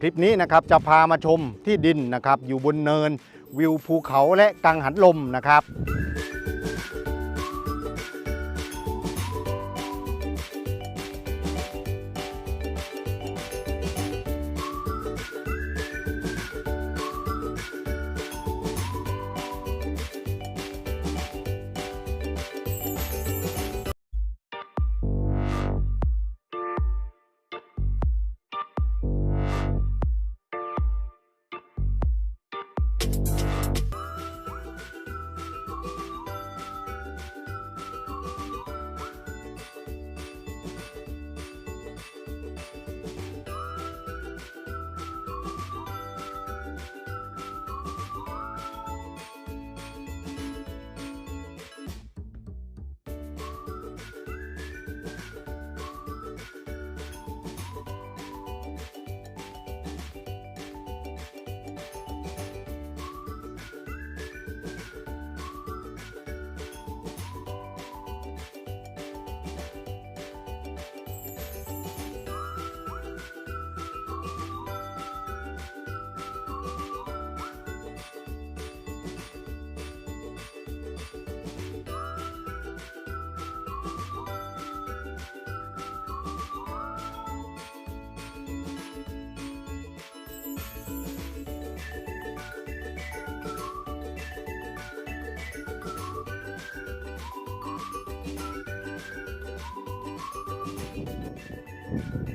คลิปนี้นะครับจะพามาชมที่ดินนะครับอยู่บนเนินวิวภูเขาและกังหันลมนะครับ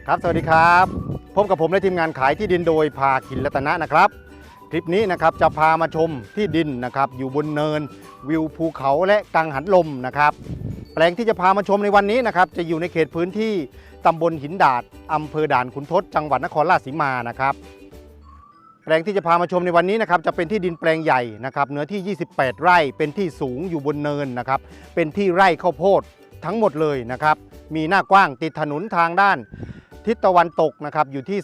ครับ สวัสดีครับ พบกับผมและทีมงานขายที่ดินโดยพาขินรัตนะนะครับ คลิปนี้นะครับจะพามาชมที่ดินนะครับ อยู่บนเนิน วิวภูเขาและกังหันลมนะครับ แปลงที่จะพามาชมในวันนี้นะครับ จะอยู่ในเขตพื้นที่ตำบลหินดาดอำเภอด่านขุนทดจังหวัดนครราชสีมานะครับ แปลงที่จะพามาชมในวันนี้นะครับจะเป็นที่ดินแปลงใหญ่นะครับ เนื้อที่ 28 ไร่เป็นที่สูงอยู่บนเนินนะครับ เป็นที่ไร่ข้าวโพดทั้งหมดเลยนะครับ มีหน้ากว้างติดถนนทางด้าน ทิศตะวันตกนะครับอยู่ที่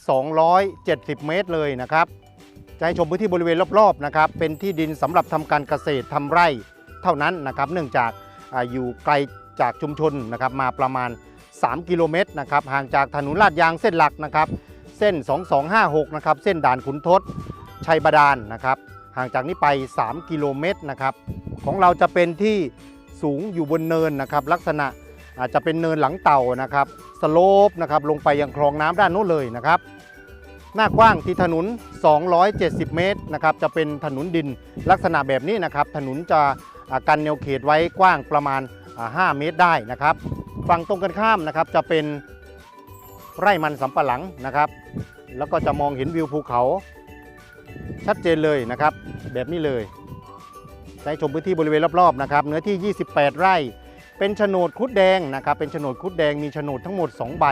270 เมตรเลยนะครับจะให้ชมพื้นที่บริเวณรอบๆนะครับเป็นที่ดินสำหรับทำการเกษตรทำไร่เท่านั้นนะครับ เนื่องจากอาอยู่ไกลจากชุมชนนะครับมาประมาณ 3 กิโลเมตรนะครับห่างจากถนนลาดยางเส้นหลักนะครับเส้น 2256 นะครับเส้นด่านขุนทดชัยบาดาลนะครับห่างจากนี้ไป 3 กิโลเมตรนะครับของเราจะเป็นที่สูงอยู่บนเนินนะครับลักษณะ อาจจะเป็นเนินหลังเต่านะครับสโลปนะครับลงไปยังคลองน้ำด้านโน้นเลยนะครับหน้ากว้างที่ถนน 270 เมตรนะครับจะเป็นถนนดินลักษณะแบบนี้นะครับถนนจะกันแนวเขตไว้กว้างประมาณ 5 เมตรได้นะครับฝั่งตรงกันข้ามนะครับจะเป็นไร่มันสำปะหลังนะครับ แล้วก็จะมองเห็นวิวภูเขาชัดเจนเลยนะครับ แบบนี้เลยใช้ชมพื้นที่บริเวณรอบๆนะครับเนื้อที่ 28 ไร่ เป็นโฉนดคุดแดงนะครับ เป็นโฉนดคุดแดงมีโฉนดทั้งหมด 2 ใบ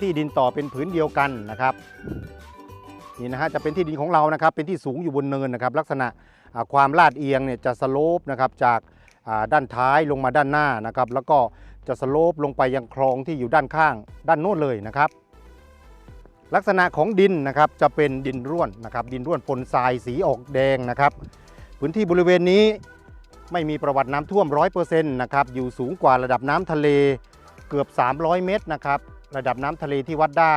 ที่ดินต่อเป็นผืนเดียวกันนะครับนี่นะฮะจะเป็นที่ดินของเรานะครับ เป็นที่สูงอยู่บนเนินนะครับ ลักษณะความลาดเอียงเนี่ยจะสโลปนะครับจากด้านท้ายลงมาด้านหน้านะครับ แล้วก็จะสโลปลงไปยังคลองที่อยู่ด้านข้าง ด้านโน้นเลยนะครับ ลักษณะของดินนะครับจะเป็นดินร่วนนะครับ ดินร่วนปนทรายสีออกแดงนะครับ พื้นที่บริเวณนี้ ไม่มีประวัติน้ำท่วม 100%นะครับอยู่สูงกว่าระดับน้ำทะเลเกือบ 300 เมตรนะครับระดับน้ำทะเลที่วัดได้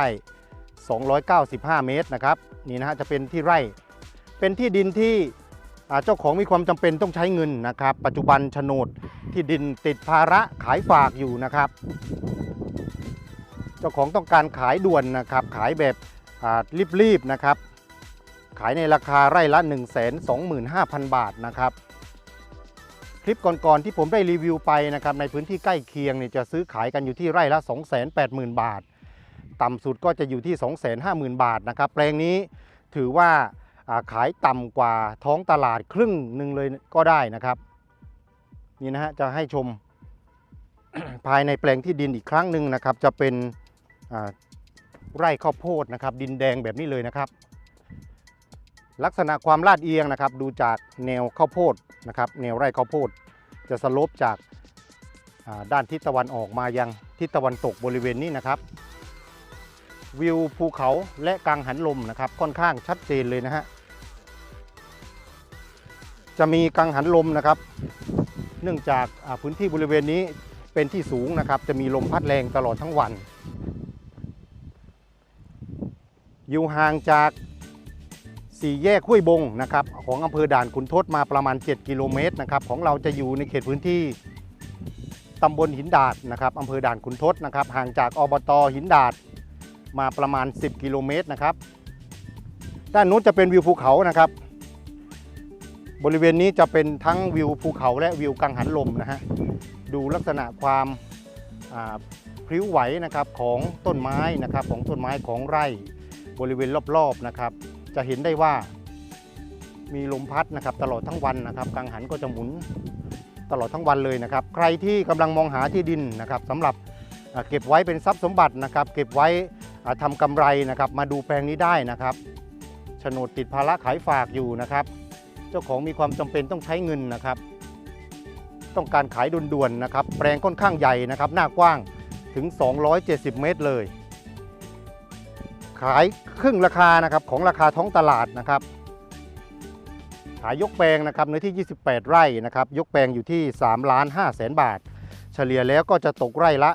295 เมตรนะครับนี่นะฮะจะเป็นที่ไร่ เป็นที่ดินที่เจ้าของมีความจำเป็นต้องใช้เงินนะครับ ปัจจุบันโฉนดที่ดินติดภาระขายฝากอยู่นะครับ เจ้าของต้องการขายด่วนนะครับ ขายแบบรีบๆนะครับ ขายในราคาไร่ละ 1 2 5 0 0 0 บาทนะครับ คลิปก่อนๆที่ผมได้รีวิวไปนะครับในพื้นที่ใกล้เคียงเนี่ยจะซื้อขายกันอยู่ที่ไร่ละ 280,000 บาท ต่ำสุดก็จะอยู่ที่ 250,000 บาทนะครับแปลงนี้ถือว่าขายต่ำกว่าท้องตลาดครึ่งหนึ่งเลยก็ได้นะครับ นี่นะฮะจะให้ชมภายในแปลงที่ดินอีกครั้งหนึ่งนะครับ จะเป็นไร่ข้าวโพดนะครับ ดินแดงแบบนี้เลยนะครับ ลักษณะความลาดเอียงนะครับ ดูจากแนวข้าวโพดนะครับ แนวไร่ข้าวโพด จะสลปจากด้านทิศตะวันออกมายังทิศตะวันตกบริเวณนี้นะครับ วิวภูเขาและกังหันลมนะครับ ค่อนข้างชัดเจนเลยนะฮะจะมีกังหันลมนะครับ เนื่องจากาพื้นที่บริเวณนี้เป็นที่สูงนะครับ จะมีลมพัดแรงตลอดทั้งวัน อยู่ห่างจาก สี่แยกห้วยบงนะครับของอำเภอด่านขุนทดมาประมาณ 7 กิโลเมตรนะครับของเราจะอยู่ในเขตพื้นที่ตำบลหินดาดนะครับอำเภอด่านขุนทดนะครับห่างจากอบตหินดาดมาประมาณ 10 กิโลเมตรนะครับด้านนู้นจะเป็นวิวภูเขานะครับ บริเวณนี้จะเป็นทั้งวิวภูเขาและวิวกังหันลมนะฮะดูลักษณะความพริ้วไหวนะครับของต้นไม้นะครับของต้นไม้ของไร่บริเวณรอบๆนะครับ จะเห็นได้ว่ามีลมพัดนะครับตลอดทั้งวันนะครับกังหันก็จะหมุนตลอดทั้งวันเลยนะครับ ใครที่กำลังมองหาที่ดินนะครับสำหรับเก็บไว้เป็นทรัพย์สมบัตินะครับ เก็บไว้อ่าทำกำไรนะครับ มาดูแปลงนี้ได้นะครับโฉนดติดภาระขายฝากอยู่นะครับ เจ้าของมีความจำเป็นต้องใช้เงินนะครับ ต้องการขายด่วนๆนะครับ แปลงค่อนข้างใหญ่นะครับ หน้ากว้างถึง 270 เมตรเลย ขายครึ่งราคานะครับของราคาท้องตลาดนะครับ ขายยกแปลงนะครับเนื้อที่ 28 ไร่นะครับยกแปลงอยู่ที่3ล้าน5แสนบาท เฉลี่ยแล้วก็จะตกไร่ละ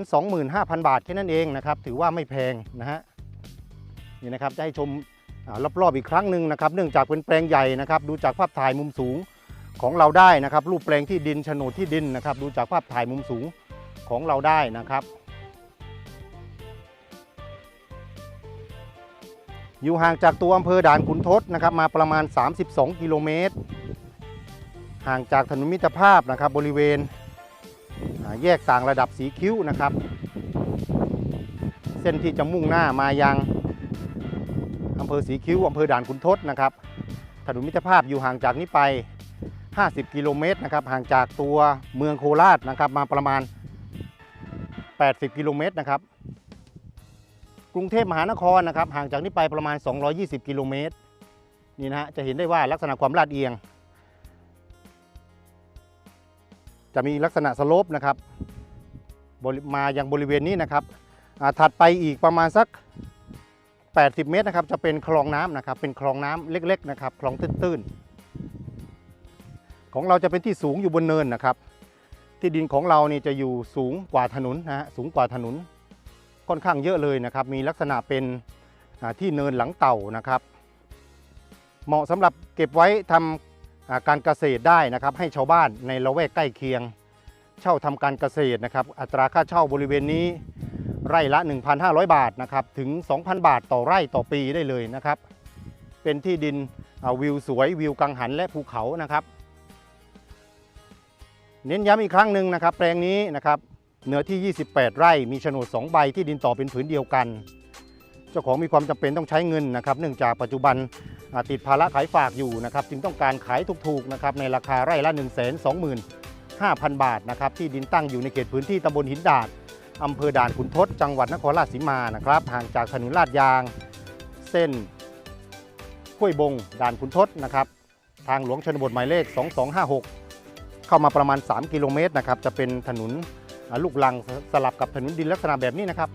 125,000 บาทแค่นั้นเองนะครับถือว่าไม่แพงนะฮะนี่นะครับจะให้ชมอรอบๆอีกครั้งหนึ่งนะครับเนื่องจากเป็นแปลงใหญ่นะครับดูจากภาพถ่ายมุมสูงของเราได้นะครับ รูปแปลงที่ดินโฉนดที่ดินนะครับ ดูจากภาพถ่ายมุมสูงของเราได้นะครับ อยู่ห่างจากตัวอำเภอด่านขุนทดนะครับมาประมาณ 32 กิโลเมตร ห่างจากถนนมิตรภาพนะครับบริเวณแยกต่างระดับสีคิ้วนะครับ เส้นที่จะมุ่งหน้ามายังอำเภอสีคิ้วอำเภอด่านขุนทดนะครับถนนมิตรภาพอยู่ห่างจากนี้ไป 50 กิโลเมตรนะครับห่างจากตัวเมืองโคราชนะครับมาประมาณ 80 กิโลเมตรนะครับ กรุงเทพมหานครนะครับห่างจากนี้ไปประมาณ 220 กิโลเมตรนี่นะฮะจะเห็นได้ว่าลักษณะความลาดเอียง จะมีลักษณะสโลปนะครับมาอยังบริเวณนี้นะครับถัดไปอีกประมาณสัก 80 เมตรนะครับจะเป็นคลองน้ำนะครับเป็นคลองน้ำเล็กๆนะครับคลองตื้นๆ ของเราจะเป็นที่สูงอยู่บนเนินนะครับ ที่ดินของเรานี่จะอยู่สูงกว่าถนนนะฮะสูงกว่าถนน ค่อนข้างเยอะเลยนะครับ มีลักษณะเป็นที่เนินหลังเต่านะครับ เหมาะสำหรับเก็บไว้ทำอ่าการเกษตรได้นะครับ ให้ชาวบ้านในละแวกใกล้เคียง เช่าทำการเกษตรนะครับ อัตราค่าเช่าบริเวณนี้ไร่ละ 1,500 บาทนะครับถึง 2,000 บาทต่อไร่ต่อปีได้เลยนะครับ เป็นที่ดินวิวสวยวิวกังหันและภูเขานะครับ เน้นย้ำอีกครั้งหนึ่งนะครับ แปลงนี้นะครับ เนื้อที่ 28 ไร่มีโฉนด 2 ใบที่ดินต่อเป็นผืนเดียวกัน เจ้าของมีความจำเป็นต้องใช้เงินนะครับเนื่องจากปัจจุบันติดภาระขายฝากอยู่นะครับจึงต้องการขายถูกๆนะครับในราคาไร่ละ 1 2 5 0 0 0 บาทนะครับที่ดินตั้งอยู่ในเขตพื้นที่ตำบลหินดาดอำเภอด่านขุนทดจังหวัดนครราชสีมานะครับห่างจากถนนลาดยาง เส้นห้วยบง ด่านขุนทดนะครับทางหลวงชนบทหมายเลข 2256 เข้ามาประมาณ 3 กิโลเมตรนะครับจะเป็นถนน ลูกลังสลับกับถนนดินลักษณะแบบนี้นะครับ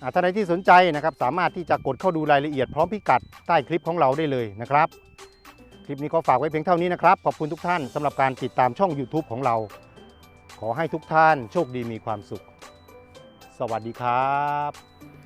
อ่าท่านใดที่สนใจนะครับสามารถที่จะกดเข้าดูรายละเอียดพร้อมพิกัดใต้คลิปของเราได้เลยนะครับ คลิปนี้ขอฝากไว้เพียงเท่านี้นะครับ ขอบคุณทุกท่านสำหรับการติดตามช่อง YouTube ของเรา ขอให้ทุกท่านโชคดีมีความสุข สวัสดีครับ